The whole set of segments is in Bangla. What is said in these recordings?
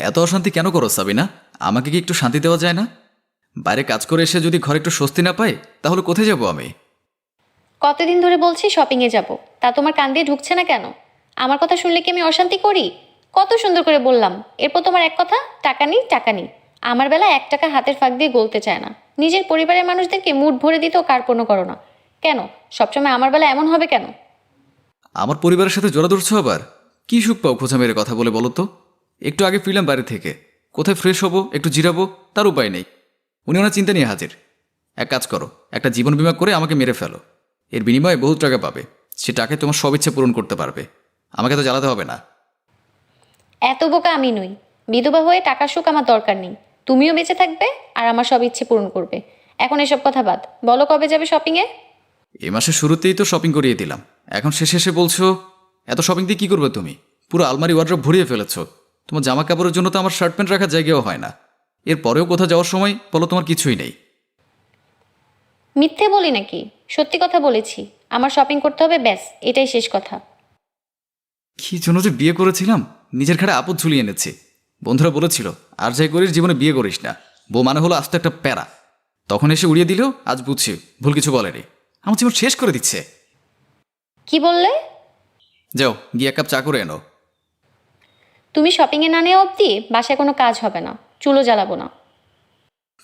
এত অশান্তি কেন করো সাবিনা? আমাকে কি একটু শান্তি দেওয়া যায় না? বাইরে কাজ করে এসে যদি ঘরে একটু স্বস্তি না পাই তাহলে কোথায় যাব আমি? কতদিন ধরে বলছি শপিংয়ে যাব। তা তোমার কান দিয়ে ঢুকছে না কেন? আমার কথা শুনলে কি আমি অশান্তি করি? কত সুন্দর করে বললাম। এরপর তোমার এক কথা টাকা নেই টাকা নেই। আমার বেলা এক টাকা হাতের ফাঁক দিয়ে গলতে চায় না। নিজের পরিবারের মানুষদেরকে মুড ভরে দিতেও কার্পণ্য করো না। কেন? সবসময় আমার বেলা এমন হবে কেন? আমার পরিবারের সাথে জোড়া ধরছো আবার? কি সুখ পাও খোঁচা মেরে কথা বলে বলো তো। একটু আগে ফিরলাম বাইরে থেকে। কোথায় ফ্রেশ হব একটু জিরাবো তার উপায় নেই। উনি ওনার চিন্তা নিয়ে হাজির। এক কাজ করো একটা জীবন বিমা করে আমাকে মেরে ফেলো। এর বিনিময়ে বহু টাকা পাবে। সে টাকায় তোমার সব ইচ্ছে পূরণ করতে পারবে। আমাকে তো জ্বালাতে হবে না। এত বোকা আমি নই। বিধবা হয়ে টাকা সুখ আমার দরকার নেই। তুমিও বেঁচে থাকবে আর আমার সব ইচ্ছে পূরণ করবে। এখন এসব কথা বাদ। বলো কবে যাবে শপিংয়ে এ? মাসের শুরুতেই তো শপিং করিয়ে দিলাম। এখন শেষে এসে বলছো এত শপিং দিয়ে কী করবে তুমি? পুরো আলমারি ওয়ার্ড্রপ ভরিয়ে ফেলেছো। তোমার জামা কাপড়ের জন্য তো আমার শার্ট প্যান্ট রাখার জায়গাও হয় না। এর পরেও কোথাও যাওয়ার সময় বলো তোমার কিছুই নেই। মিথ্যে বলি নাকি? সত্যি কথা বলেছি। আমার শপিং করতে হবে ব্যাস এটাই শেষ কথা। কি জন্য যে বিয়ে করেছিলাম? নিজের ঘাড়ে আপদ ঝুলিয়ে এনেছি। বন্ধুরা বলেছিল আর যাই করিস জীবনে বিয়ে করিস না। বউ মানে হলো আস্ত একটা প্যারা। তখন এসে উড়িয়ে দিল আজ বুঝছি ভুল কিছু বলেনি। আমার জীবন শেষ করে দিচ্ছে। কি বললে? যাও গিয়ে এক কাপ চা করে এনো। তুমি শপিংয়ে না নেওয়া অবধি বাসায় কোনো কাজ হবে না চুলো জ্বালাবো না।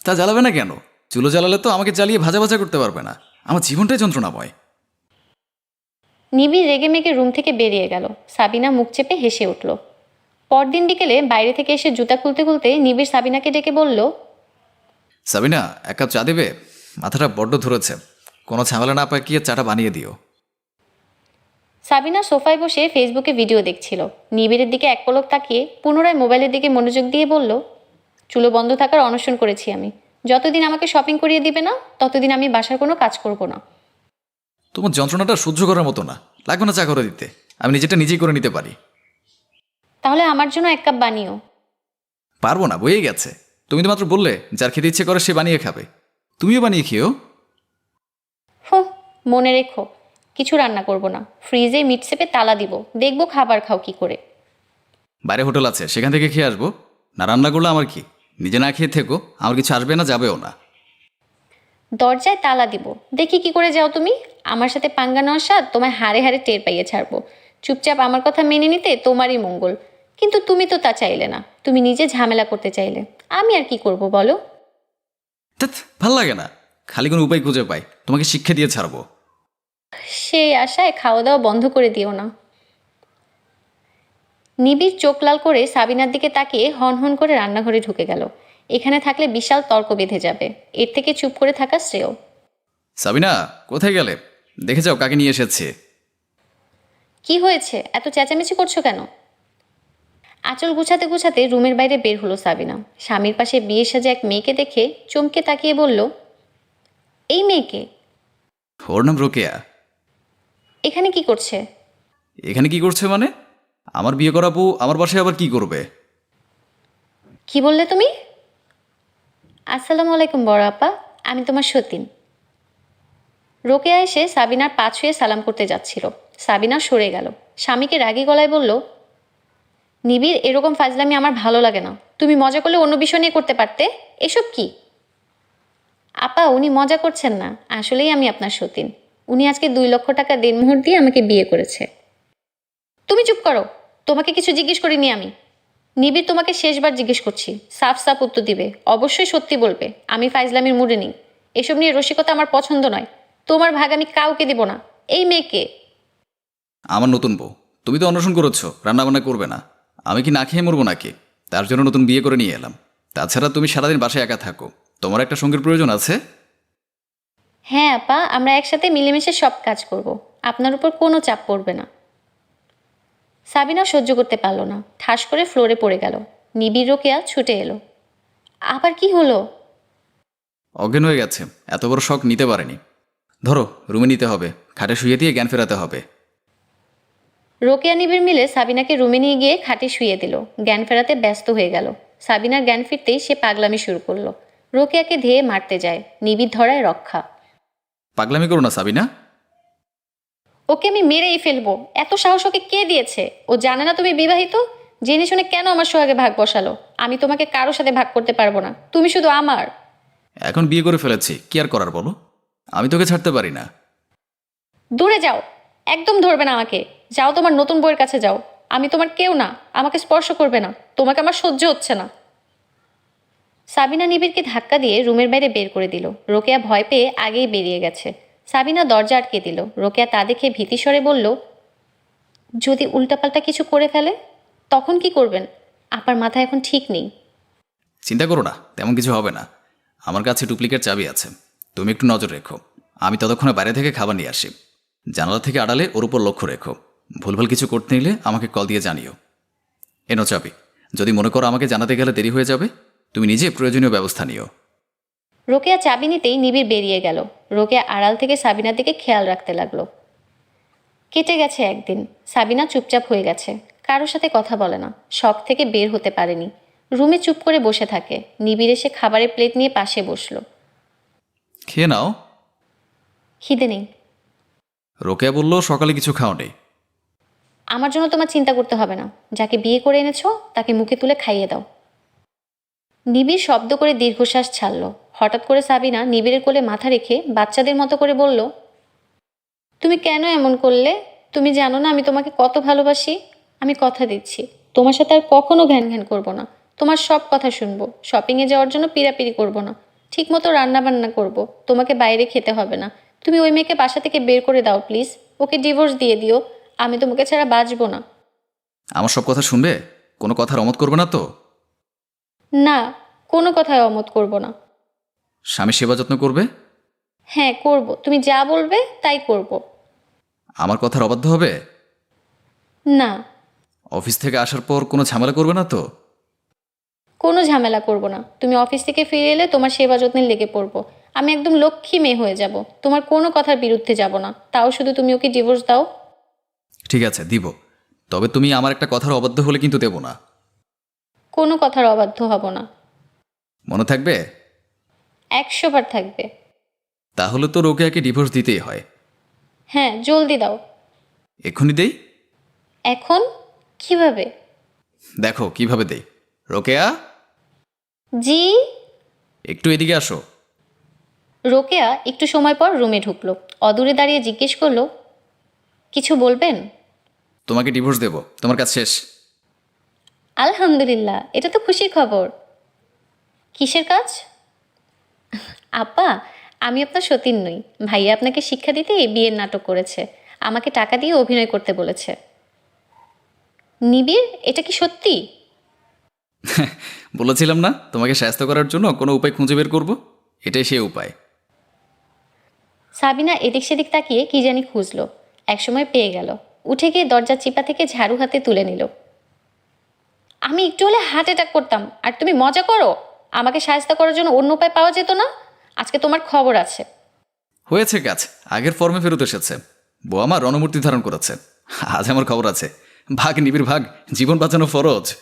তা জ্বালাবে না কেন? চুলো জ্বালালে তো আমাকে জ্বালিয়ে ভাজা ভাজা করতে পারবে না। আমার জীবনটাই যন্ত্রণা যন্ত্রণাময়। নিবি রেগে মেগে রুম থেকে বেরিয়ে গেল। সাবিনা মুখ চেপে হেসে উঠল। পরদিন বিকেলে বাইরে থেকে এসে জুতা খুলতে খুলতে নিবিড় সাবিনাকে ডেকে বলল সাবিনা এক কাপ চা দেবে? মাথাটা বড্ড ধরেছে। কোনো ঝামেলা না পাকিয়ে চাটা বানিয়ে দিও। সাবিনা সোফায় বসে ফেসবুকে ভিডিও দেখছিল। নিবিড়ের দিকে এক পলক তাকিয়ে পুনরায় মোবাইলের দিকে মনোযোগ দিয়ে বলল চুলো বন্ধ থাকার অনশন করেছি আমি। যতদিন আমাকে শপিং করিয়ে দিবে না ততদিন আমি বাসার কোনো কাজ করব না। তোমার যন্ত্রণাটা সহ্য করার মতো না। লাগবে না চা করে দিতে। আমি নিজেটা নিজেই করে নিতে পারি। তাহলে আমার জন্য এক কাপ বানিও। পারব না বয়ে গেছে। তুমি তো মাত্র বললে যার খেতে ইচ্ছে করে সে বানিয়ে খাবে। তুমিও বানিয়ে খেও হো মনে রেখো। কিছু রান্না করব না। ফ্রিজে মিট সেপে তালা দিব। দেখব খাবার খাও কি করে। বাইরে হোটেল আছে সেখান থেকে খেয়ে আসব। না রান্না করলে আমার কি? নিজে না খেয়ে থেকো আমার কিছু আসবে না যাবেও না। দরজায় তালা দিব। দেখি কি করে যাও তুমি। আমার সাথে পাঙ্গা নেওয়ার স্বাদ তোমায় হারে হারে টের পাইয়ে ছাড়বো। চুপচাপ আমার কথা মেনে নিতে তোমারই মঙ্গল। কিন্তু তুমি তো তা চাইলে না। তুমি নিজে ঝামেলা করতে চাইলে। আমি আর কি করব বলো? ভালো লাগে না। খালি কোনো উপায় খুঁজে পাই। তোমাকে শিক্ষা দিয়ে ছাড়বো। সেই আশায় খাওয়া দাওয়া বন্ধ করে দিও না। নিবিড় চোখ লাল করে সাবিনার দিকে তাকিয়ে হন হন করে রান্নাঘরে ঢুকে গেল। এখানে থাকলে বিশাল তর্ক বেঁধে যাবে। এর থেকে চুপ করে থাকা শ্রেয়। সাবিনা কোথায় গেলে? দেখে যাও কাকে নিয়ে এসেছে। কি হয়েছে? এত চেঁচামেচি করছ কেন? আঁচল গুছাতে গুছাতে রুমের বাইরে বের হলো সাবিনা। স্বামীর পাশে বিয়ে সাজে এক মেয়েকে দেখে চমকে তাকিয়ে বলল এই মেয়েকে? ওর নাম রোকেয়া। এখানে কি করছে? এখানে কি করছে মানে? আমার বিয়ে করাবো আমার বাসায় আবার কি করবে? কি বললে তুমি? আসসালামু আলাইকুম বড় আপা আমি তোমার সতীন। রোকেয়া এসে সাবিনার পা ছুঁয়ে সালাম করতে যাচ্ছিল। সাবিনা সরে গেল। স্বামীকে রাগী গলায় বলল নিবিড় এরকম ফাজলামি আমার ভালো লাগে না। তুমি মজা করলে অন্য বিষয় নিয়ে করতে পারতে। এসব কি? আপা উনি মজা করছেন না। আসলেই আমি আপনার সতীন। উনি আজকে দুই লক্ষ টাকা দিন দেনমোহর দিয়ে আমাকে বিয়ে করেছে। তুমি চুপ করো। তোমাকে কিছু জিজ্ঞেস করিনি আমি। নিবিড় তোমাকে শেষবার জিজ্ঞেস করছি। সাফ সাফ উত্তর দিবে। অবশ্যই সত্যি বলবে। আমি ফাইজলামির মুডে নেই। এসব নিয়ে রসিকতা আমার পছন্দ নয়। তোমার ভাগ আমি কাউকে দেব না। এই মেয়েকে। আমার নতুন বউ। তুমি তো অন্বেষণ করেছ। রান্নাবান্না করবে না। আমি কি না খেয়ে মরবো নাকি? তার জন্য নতুন বিয়ে করে নিয়ে এলাম। তাছাড়া তুমি সারাদিন বাসায় একা থাকো। তোমার একটা সঙ্গীর প্রয়োজন আছে? হ্যাঁ আপা আমরা একসাথে মিলেমিশে সব কাজ করব। আপনার উপর কোনো চাপ পড়বে না। সাবিনা সহ্য করতে পারল না। ঠাস করে ফ্লোরে পড়ে গেল। নিবিড় রোকেয়া ছুটে এলো। আবার কি হলো? অজ্ঞান হয়ে গেছে। এত বড় শখ নিতে পারেনি। ধরো রুমে নিতে হবে। খাটে শুয়ে দিয়ে জ্ঞান ফেরাতে হবে। রোকেয়া নিবিড় মিলে সাবিনাকে রুমে নিয়ে গিয়ে খাটে শুয়ে দিল। জ্ঞান ফেরাতে ব্যস্ত হয়ে গেল। সাবিনার জ্ঞান ফিরতেই সে পাগলামি শুরু করল। রোকেয়াকে ধেয়ে মারতে যায়। নিবিড় ধরায় রক্ষা। পাগলামি করো না সাবিনা। ওকে আমি মেরেই ফেলব। এত সাহস ওকে কে দিয়েছে? ও জানে না তুমি বিবাহিত? জেনে শুনে কেন আমার সোহাগে ভাগ বসালো? আমি তোমাকে কারোর সাথে ভাগ করতে পারব না। তুমি শুধু আমার। এখন বিয়ে করে ফেলেছি। কি আর করার বলো? আমি তোকে ছাড়তে পারি না। দূরে যাও। একদম ধরবে না আমাকে। যাও তোমার নতুন বইয়ের কাছে যাও। আমি তোমার কেউ না। আমাকে স্পর্শ করবে না। তোমাকে আমার সহ্য হচ্ছে না। সাবিনা নিবিড়কে ধাক্কা দিয়ে রুমের বাইরে বের করে দিল। রোকেয়া ভয় পেয়ে আগেই বেরিয়ে গেছে। সাবিনা দরজা আটকে দিল। রোকেয়া তা দেখে ভীতিস্বরে বলল, যদি উল্টাপাল্টা কিছু করে ফেলে, তখন কি করবেন? আপনার মাথা এখন ঠিক নেই। চিন্তা করো না, তেমন কিছু হবে না। আমার কাছে ডুপ্লিকেট চাবি আছে। তুমি একটু নজর রেখো। আমি ততক্ষণে বাইরে থেকে খাবার নিয়ে আসি। জানালা থেকে আড়ালে ওর উপর লক্ষ্য রেখো। ভুলভাল কিছু করতে নিলে আমাকে কল দিয়ে জানিও। এনো চাবি। যদি মনে করো আমাকে জানাতে গেলে দেরি হয়ে যাবে তুমি নিজে প্রয়োজনীয় ব্যবস্থা নিও। রোকেয়া চাবি নিতেই নিবিড় বেরিয়ে গেল। রোকেয়া আড়াল থেকে সাবিনার দিকে খেয়াল রাখতে লাগল। কেটে গেছে একদিন। সাবিনা চুপচাপ হয়ে গেছে। কারোর সাথে কথা বলে না। শখ থেকে বের হতে পারেনি। রুমে চুপ করে বসে থাকে। নিবিড় এসে খাবারের প্লেট নিয়ে পাশে বসল। খেয়ে নাও। খিদে নেই। রোকেয়া বলল সকালে কিছু খাও নেই আমার জন্য তোমার চিন্তা করতে হবে না। যাকে বিয়ে করে এনেছো তাকে মুখে তুলে খাইয়ে দাও। নিবিড় শব্দ করে দীর্ঘশ্বাস ছাড়ল। হঠাৎ করে সাবিনা নিবিড়ের কোলে মাথা রেখে বাচ্চাদের মতো করে বলল, তুমি কেন এমন করলে? তুমি জানো না আমি তোমাকে কত ভালোবাসি। আমি কথা দিচ্ছি। তোমার সাথে আর কখনো ঘ্যান ঘ্যান করব না। তোমার সব কথা শুনব। শপিংয়ে যাওয়ার জন্য পিড়াপিড়ি করব না। ঠিক মতো রান্না বান্না করব। তোমাকে বাইরে খেতে হবে না। তুমি ওই মেয়েকে বাসা থেকে বের করে দাও, প্লিজ। ওকে ডিভোর্স দিয়ে দিও। আমি তোমাকে ছাড়া বাঁচবো না। আমার সব কথা শুনবে? কোনো কথার অমত করবে না তো? না কোনো কথায় অমত করব না। স্বামী সেবা যত্ন করবে? হ্যাঁ করব। তুমি যা বলবে তাই করব। আমার কথার অবাধ্য হবে? না। অফিস থেকে আসার পর কোনো ঝামেলা করবে না তো? কোনো ঝামেলা করব না। তুমি অফিস থেকে ফিরে এলে তোমার সেবা যত্নে লেগে পড়ব। আমি একদম লক্ষ্মী মেয়ে হয়ে যাব। তোমার কোনো কথার বিরুদ্ধে যাব না। তাও শুধু তুমি ওকে ডিভোর্স দাও। ঠিক আছে দিব। তবে তুমি আমার একটা কথার অবাধ্য হলে কিন্তু দেব না। কোনো কথার অবাধ্য হব না। মনে থাকবে? একশো বার থাকবে। তাহলে তো রোকেয়াকে ডিভোর্স দিতেই হয়। হ্যাঁ জলদি দাও। এক্ষুনি দেই? এখন? কীভাবে? দেখো কীভাবে দেই। রোকেয়া? জি? একটু এদিকে আসো। রোকেয়া একটু সময় পর রুমে ঢুকলো। অদূরে দাঁড়িয়ে জিজ্ঞেস করল কিছু বলবেন? তোমাকে ডিভোর্স দেব। তোমার কাজ শেষ। আলহামদুলিল্লাহ এটা তো খুশির খবর। কিসের কাজ? আপা আমি আপনার সতীন নই। ভাইয়া আপনাকে শিক্ষা দিতে এই বিয়ের নাটক করেছে। আমাকে টাকা দিয়ে অভিনয় করতে বলেছে। নিবিড়? এটা কি সত্যি? বলেছিলাম না তোমাকে স্বাস্থ্য করার জন্য কোনো উপায় খুঁজে বের করব? এটাই সে উপায়। সাবিনা এদিক সেদিক তাকিয়ে কি জানি খুঁজলো। একসময় পেয়ে গেল। উঠে গিয়ে দরজার চিপা থেকে ঝাড়ু হাতে তুলে নিল। আমি একটু হলে হার্ট অ্যাটাক করতাম। আর তুমি মজা করো আমাকে সাহায্য করার জন্য অন্য উপায় পাওয়া যেত না। আজকে তোমার খবর আছে। হয়েছে কাজ আগের ফর্মে ফেরত এসেছে। বউ আমার রণমূর্তি ধারণ করেছে। আজ আমার খবর আছে। ভাগ নিবিড় ভাগ জীবন বাঁচানো ফরজ।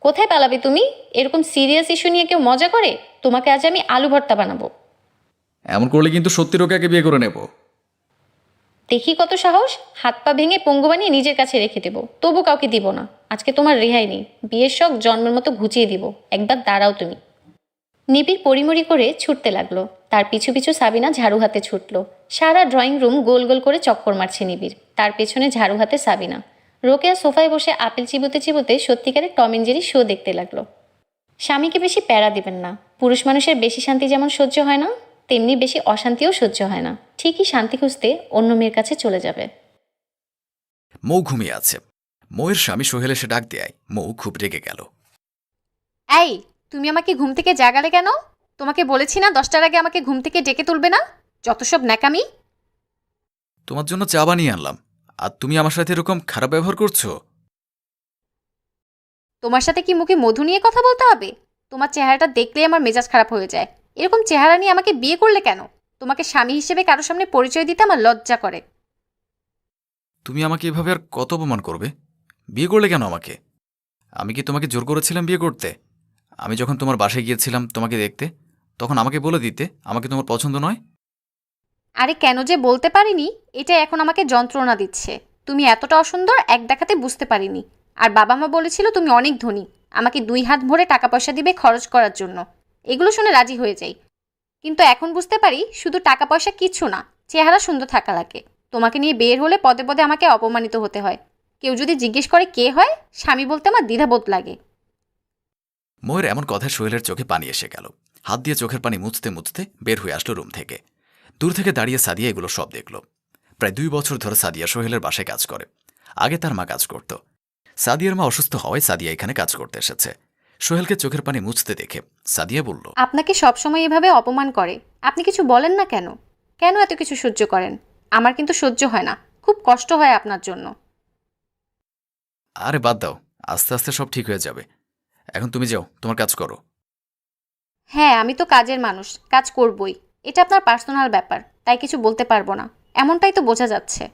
কোথায় পালাবে তুমি? এরকম সিরিয়াস ইস্যু নিয়ে কেউ মজা করে? তোমাকে আজ আমি আলু ভর্তা বানাবো। এমন করলে কিন্তু সত্যি রোকেয়াকে বিয়ে করে নেব। দেখি কত সাহস? হাত পা ভেঙে পঙ্গু বানিয়ে নিজের কাছে রেখে দেবো। তবু কাউকে দিব না। আজকে তোমার রেহাই নেই। বিয়ের শখ জন্মের মতো ঘুচিয়ে দিব। একবার দাঁড়াও তুমি। নিবিড় পরিমরি করে ছুটতে লাগল। তার পিছু পিছু সাবিনা ঝাড়ু হাতে ছুটল। সারা ড্রয়িং রুম গোল গোল করে চক্কর মারছে নিবিড়। তার পেছনে ঝাড়ু হাতে সাবিনা। রোকেয়া সোফায় বসে আপেল চিবোতে চিবোতে সত্যিকারের টম এন্ড জেরি শো দেখতে লাগল। স্বামীকে বেশি প্যারা দিবেন না। পুরুষ মানুষের বেশি শান্তি যেমন সহ্য হয় না তেমনি বেশি অশান্তিও সহ্য হয় না। ঠিকই শান্তি খুঁজতে অন্য মেয়ের কাছে চলে যাবে। মৌ ঘুমিয়ে আছে। মৌয়ের স্বামী সোহেল এসে ডাক দেয়। মৌ খুব রেগে গেল। এই তুমি আমাকে ঘুম থেকে জাগালে কেন? তোমাকে বলেছি না দশটার আগে আমাকে ঘুম থেকে ডেকে তুলবে না? যত সব ন্যাকামি। তোমার জন্য চা বানিয়ে আনলাম। আর তুমি আমার সাথে এরকম খারাপ ব্যবহার করছ? তোমার সাথে কি মুখে মধু নিয়ে কথা বলতে হবে? তোমার চেহারাটা দেখলেই আমার মেজাজ খারাপ হয়ে যায়। এরকম চেহারা নিয়ে আমাকে বিয়ে করলে কেন? তোমাকে স্বামী হিসেবে কারোর সামনে পরিচয় দিতে আমার লজ্জা করে। তুমি আমাকে এভাবে আর কত অপমান করবে? বিয়ে করলে কেন আমাকে? আমি কি তোমাকে জোর করেছিলাম বিয়ে করতে? আমি যখন তোমার বাসায় গিয়েছিলাম তোমাকে দেখতে তখন আমাকে বলে দিতে আমাকে তোমার পছন্দ নয়? আরে কেন যে বলতে পারিনি এটা এখন আমাকে যন্ত্রণা দিচ্ছে। তুমি এতটা অসুন্দর এক দেখাতে বুঝতে পারিনি। আর বাবা মা বলেছিল তুমি অনেক ধনী। আমাকে দুই হাত ভরে টাকা পয়সা দিবে খরচ করার জন্য। এগুলো শুনে রাজি হয়ে যাই। কিন্তু এখন বুঝতে পারি শুধু টাকা পয়সা কিচ্ছু না, চেহারা সুন্দর থাকা লাগে। তোমাকে নিয়ে বের হলে পদে পদে আমাকে অপমানিত হতে হয়। কেউ যদি জিজ্ঞেস করে কে হয়, স্বামী বলতে আমার দ্বিধাবোধ লাগে। ময়ের এমন কথা সোহেলের চোখে পানি এসে গেল। হাত দিয়ে চোখের পানি মুছতে মুছতে বের হয়ে আসলো রুম থেকে। দূর থেকে দাঁড়িয়ে সাদিয়া এগুলো সব দেখল। প্রায় দুই বছর ধরে সাদিয়া সোহেলের বাসায় কাজ করে। আগে তার মা কাজ করত। সাদিয়ার মা অসুস্থ হওয়ায় সাদিয়া এখানে কাজ করতে এসেছে। সোহেলকে চোখের পানি মুছতে দেখে সাদিয়া বলল আপনাকে সবসময় এভাবে অপমান করে। আপনি কিছু বলেন না কেন? কেন এত কিছু সহ্য করেন? আমার কিন্তু সহ্য হয় না। খুব কষ্ট হয় আপনার জন্য। আরে বাদ দাও আস্তে আস্তে সব ঠিক হয়ে যাবে। এখন তুমি যাও তোমার কাজ করো। হ্যাঁ আমি তো কাজের মানুষ কাজ করবই। এটা আপনার পার্সোনাল ব্যাপার তাই কিছু বলতে পারব না। এমনটাই তো বোঝা যাচ্ছে।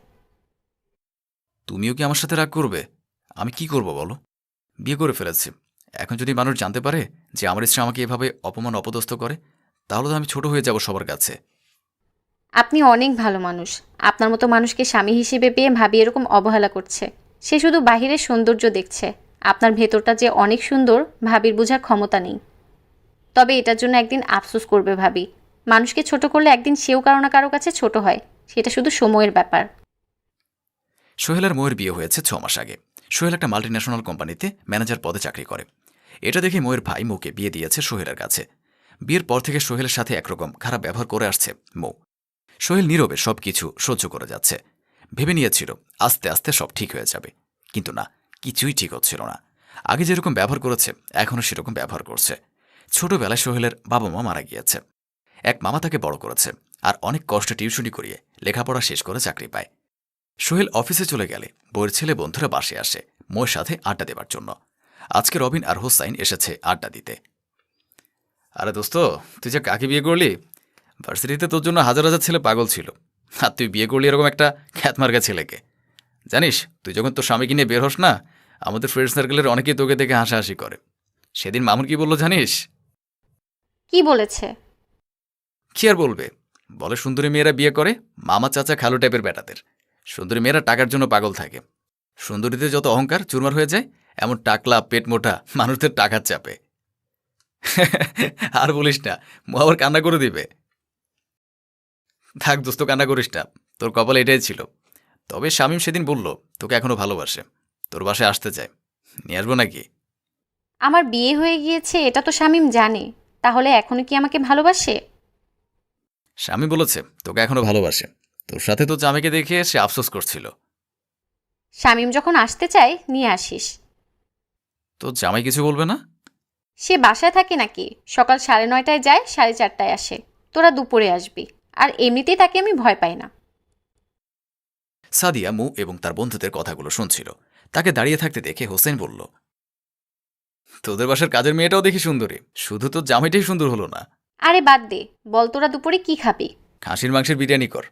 তুমিও কি আমার সাথে রাগ করবে? আমি কি করব বলো? বিয়ে করে ফেলেছি। এখন যদি মানুষ জানতে পারে যে আমার স্ত্রী আমাকে এভাবে অপমান অপদস্থ করে তাহলে তো আমি ছোট হয়ে যাব সবার কাছে। আপনি অনেক ভালো মানুষ। আপনার মতো মানুষকে স্বামী হিসেবে পেয়ে ভাবি এরকম অবহেলা করছে। সে শুধু বাহিরের সৌন্দর্য দেখছে। আপনার ভেতরটা যে অনেক সুন্দর ভাবির বোঝার ক্ষমতা নেই। তবে এটার জন্য একদিন আফসোস করবে ভাবি। মানুষকে ছোট করলে একদিন সেও কারও না কারও কাছে ছোট হয়। সেটা শুধু সময়ের ব্যাপার। সোহেলের ময়ের বিয়ে হয়েছে ছ মাস আগে। সোহেল একটা মাল্টিন্যাশনাল কোম্পানিতে ম্যানেজার পদে চাকরি করে। এটা দেখে ময়ের ভাই মৌকে বিয়ে দিয়েছে সোহেলের কাছে। বিয়ের পর থেকে সোহেলের সাথে একরকম খারাপ ব্যবহার করে আসছে মৌ। সোহেল নীরবে সব কিছু সহ্য করে যাচ্ছে। ভেবে নিয়েছিল, আস্তে আস্তে সব ঠিক হয়ে যাবে। কিন্তু না, কিছুই ঠিক হচ্ছিল না। আগে যেরকম ব্যবহার করেছে, এখনও সেরকম ব্যবহার করছে। ছোটবেলায় সোহেলের বাবা মা মারা গিয়েছে। এক মামা তাকে বড় করেছে আর অনেক কষ্টে টিউশনি করিয়ে লেখাপড়া শেষ করে চাকরি পায়। সোহেল অফিসে চলে গেলে বইয়ের ছেলে বন্ধুরা বাসে আসে মোয়ের সাথে আড্ডা দেবার জন্য। আজকে রবিন আর হোসাইন এসেছে আড্ডা দিতে। আরে দোস্ত তুই যে কাকে বিয়ে করলি? ভার্সিটিতে তোর জন্য হাজার হাজার ছেলে পাগল ছিল। আর তুই বিয়ে করলি এরকম একটা খ্যাতমার্গা ছেলেকে। জানিস তুই যখন তোর স্বামীকে নিয়ে বের হস না আমাদের ফ্রেন্ড সার্কেলের অনেকেই তোকে দেখে হাসাহাসি করে। সেদিন মামুন কি বলল জানিস? কি বলেছে? কি আর বলবে? বলে সুন্দরী মেয়েরা বিয়ে করে মামা চাচা খালু টাইপের বেটাদের। সুন্দরী মেয়েরা টাকার জন্য পাগল থাকে। সুন্দরীতে যত অহংকার চুরমার হয়ে যায় এমন টাকলা পেট মোটা মানুষদের টাকার চাপে। আর বলিস না মো আবার কান্না করে দিবে। থাক দোস্ত কান্না করিস না তোর কপাল এটাই ছিল। তবে শামীম সেদিন বলল তোকে এখনও ভালোবাসে তোর বাসায় আসতে চায়। নিয়ে আসব নাকি? আমার বিয়ে হয়ে গিয়েছে এটা তো শামীম জানে। তাহলে এখনও কি আমাকে ভালোবাসে? স্বামী বলেছে তোকে এখনও ভালোবাসে। তোর সাথে তো জামাইকে দেখে সে আফসোস করছিল। শামীম যখন আসতে চায় নিয়ে আসিস। তো জামাই কিছু বলবে না? সে বাসায় থাকে নাকি? সকাল সাড়ে নয়টায় যায় সাড়ে চারটায় আসে। তোরা দুপুরে আসবি। আর এমনিতেই তাকে আমি ভয় পাই না। সাদিয়া মু এবং তার বন্ধুদের কথাগুলো শুনছিল। তাকে দাঁড়িয়ে থাকতে দেখে হোসেন বলল তোদের বাসার কাজের মেয়েটাও দেখি সুন্দরী। শুধু তো জামাইটাই সুন্দর হলো না। আরে বাদ দে। বল তোরা দুপুরে কি খাবি? খাসির মাংসের বিরিয়ানি কর।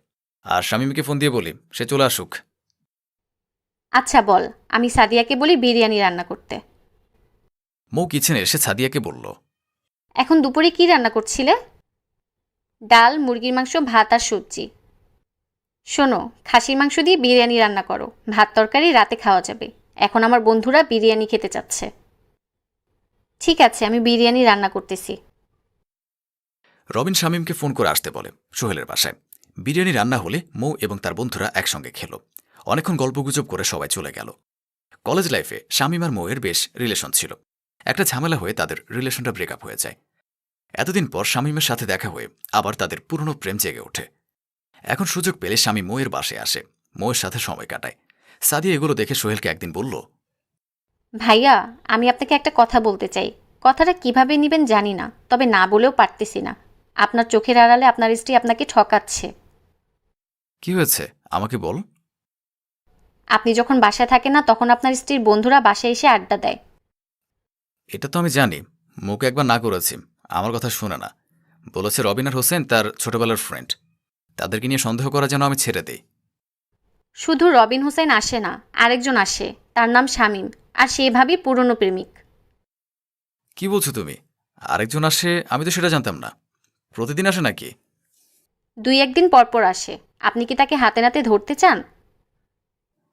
আর স্বামীকে ফোন দিয়ে বলি সে চলে আসুক। আচ্ছা বল আমি সাদিয়াকে বলি বিরিয়ানি রান্না করতে। মৌ কিচেনে এসে সাদিয়াকে বলল এখন দুপুরে কি রান্না করছিলে? ডাল মুরগির মাংস ভাত আর সবজি। শোনো খাসির মাংস দিয়ে বিরিয়ানি রান্না করো। ভাত তরকারি রাতে খাওয়া যাবে। এখন আমার বন্ধুরা বিরিয়ানি খেতে চাচ্ছে। ঠিক আছে আমি বিরিয়ানি রান্না করতেছি। রবিন শামীমকে ফোন করে আসতে বলে সোহেলের বাসায়। বিরিয়ানি রান্না হলে মৌ এবং তার বন্ধুরা একসঙ্গে খেল। অনেকক্ষণ গল্পগুজব করে সবাই চলে গেল। কলেজ লাইফে শামীম আর মৌয়ের বেশ রিলেশন ছিল। একটা ঝামেলা হয়ে তাদের রিলেশনটা ব্রেকআপ হয়ে যায়। এতদিন পর শামীমের সাথে দেখা হয়ে আবার তাদের পুরনো প্রেম জেগে ওঠে। এখন সুযোগ পেলে স্বামী মৌয়ের বাসে আসে মোয়ের সাথে সময় কাটায়। সাদিয়া এগুলো দেখে সোহেলকে একদিন বলল ভাইয়া আমি আপনাকে একটা কথা বলতে চাই। কথাটা কীভাবে নেবেন জানি না তবে না বলেও পারতেছি না। আপনার চোখের আড়ালে আপনার স্ত্রী আপনাকে ঠকাচ্ছে। কি হয়েছে? আমাকে বল। আপনি যখন বাসায় থাকেন না তখন আপনার স্ত্রীর বন্ধুরা বাসায় এসে আড্ডা দেয়। এটা তো আমি জানি। মুখে একবার না করেছি। আমার কথা শুনে না। বলেছে রবিন আর হোসেন তার ছোটবেলার ফ্রেন্ড তাদেরকে নিয়ে সন্দেহ করা যেন আমি ছেড়ে দিই। শুধু রবিন হোসেন আসে না আরেকজন আসে। তার নাম শামীম। আর সে এভাবেই পুরনো প্রেমিক। কি বলছো তুমি? আরেকজন আসে আমি তো সেটা জানতাম না। প্রতিদিন আসে নাকি? দুই একদিন পরপর আসে। আপনি কি তাকে হাতে নাতে ধরতে চান?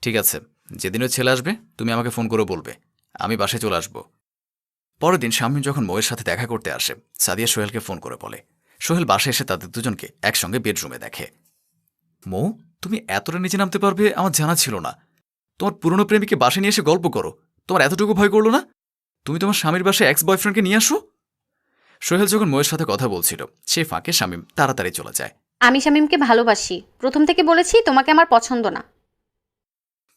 ঠিক আছে। যেদিন ওই ছেলে আসবে তুমি আমাকে ফোন করে বলবে। আমি বাসায় চলে আসব। পরের দিন শামীম যখন মৌয়ের সাথে দেখা করতে আসে সাদিয়া সোহেলকে ফোন করে বলে সোহেল বাসায় এসে তাদের দুজনকে একসঙ্গে বেডরুমে দেখে। মৌ তুমি এতটা নিচে নামতে পারবে আমার জানা ছিল না। তোমার পুরনো প্রেমিকে বাসায় নিয়ে এসে গল্প করো। তোমার এতটুকু ভয় করল না? তুমি তোমার স্বামীর বাসায় এক্স বয়ফ্রেন্ডকে নিয়ে আসো? সোহেল যখন মৌয়ের সাথে কথা বলছিল সে ফাঁকে শামীম তাড়াতাড়ি চলে যায়। আমি শামীমকে ভালোবাসি। প্রথম থেকে বলেছি তোমাকে আমার পছন্দ না।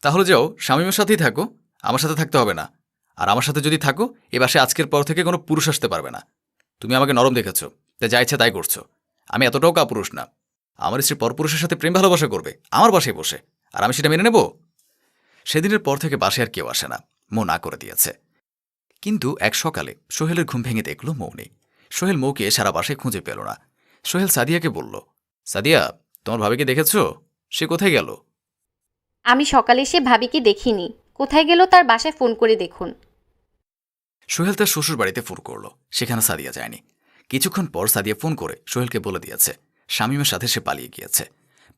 তাহলে যাও শামীমের সাথেই থাকো। আমার সাথে থাকতে হবে না। আর আমার সাথে যদি থাকো, এ বাসে আজকের পর থেকে কোনো পুরুষ আসতে পারবে না। তুমি আমাকে নরম দেখেছ তাই যা ইচ্ছা তাই করছ। আমি এতটাও কাপুরুষ না। আমার স্ত্রী পরপুরুষের সাথে প্রেম ভালোবাসা করবে, আমার বাসায় বসে। আর আমি সেটা মেনে নেব? সেদিনের পর থেকে বাসে আর কেউ আসে না মৌ না করে দিয়েছে। কিন্তু এক সকালে সোহেলের ঘুম ভেঙে দেখল মৌ নেই সোহেল মৌকে সারা বাসায় খুঁজে পেল না। সোহেল সাদিয়াকে বলল, সাদিয়া, তোমার ভাবিকে দেখেছ? সে কোথায় গেল? আমি সকালে সে ভাবিকে দেখিনি। কোথায় গেল তার বাসায় ফোন করে দেখুন। সোহেল তার শ্বশুর বাড়িতে ফোন করল। সেখানে সাদিয়া যায়নি। কিছুক্ষণ পর সাদিয়া ফোন করে সোহেলকে বলে দিয়েছে, শামীমের সাথে সে পালিয়ে গিয়েছে।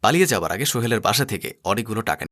পালিয়ে যাওয়ার আগে সোহেলের বাসা থেকে অনেকগুলো টাকা